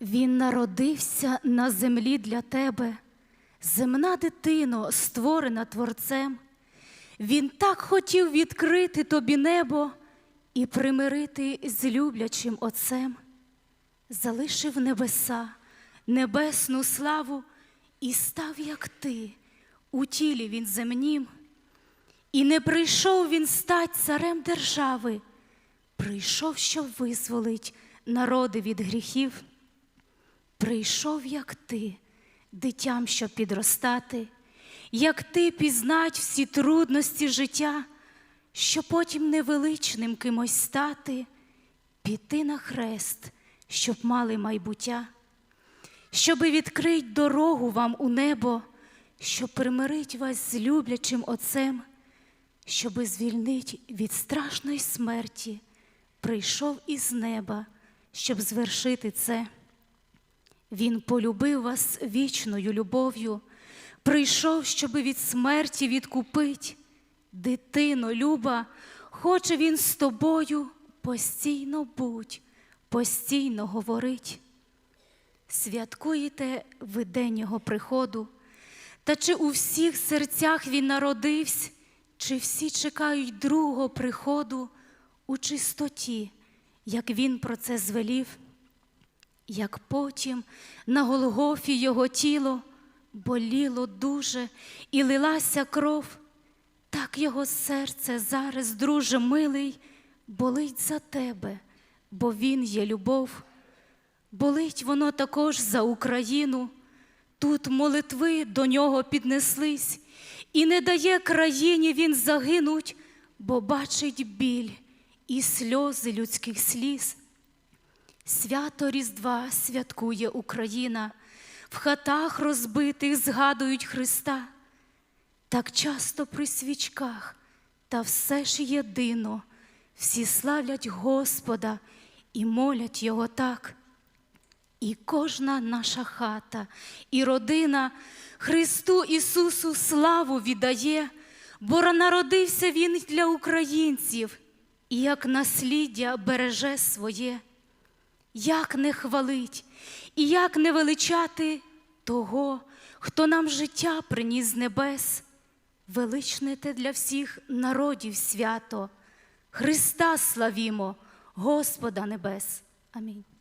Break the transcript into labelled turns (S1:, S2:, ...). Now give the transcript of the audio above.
S1: Він народився на землі для тебе, земна дитино, створена Творцем. Він так хотів відкрити тобі небо і примирити з люблячим Отцем. Залишив небеса, небесну славу і став, як ти, у тілі він земнім. І не прийшов він стать царем держави, прийшов, щоб визволить народи від гріхів. Прийшов, як ти, дитям, щоб підростати, як ти пізнать всі трудності життя, що потім невеличним кимось стати, піти на хрест, щоб мали майбуття, щоби відкрить дорогу вам у небо, щоб примирить вас з люблячим Отцем, щоби звільнить від страшної смерті, прийшов із неба, щоб звершити це. Він полюбив вас вічною любов'ю, прийшов, щоби від смерті відкупить. Дитино, люба, хоче він з тобою постійно будь, постійно говорить. Святкуєте ви день його приходу, та чи у всіх серцях він народився, чи всі чекають другого приходу у чистоті, як він про це звелів? Як потім на Голгофі його тіло боліло дуже і лилася кров, так його серце зараз, друже милий, болить за тебе, бо він є любов. Болить воно також за Україну. Тут молитви до нього піднеслись, і не дає країні він загинуть, бо бачить біль і сльози людських сліз. Свято Різдва святкує Україна, в хатах розбитих згадують Христа. Так часто при свічках, та все ж єдино, всі славлять Господа і молять Його так. І кожна наша хата і родина Христу Ісусу славу віддає, бо народився Він для українців і як насліддя береже своє. Як не хвалить і як не величати того, хто нам життя приніс небес, величне те для всіх народів свято, Христа славімо, Господа небес. Амінь.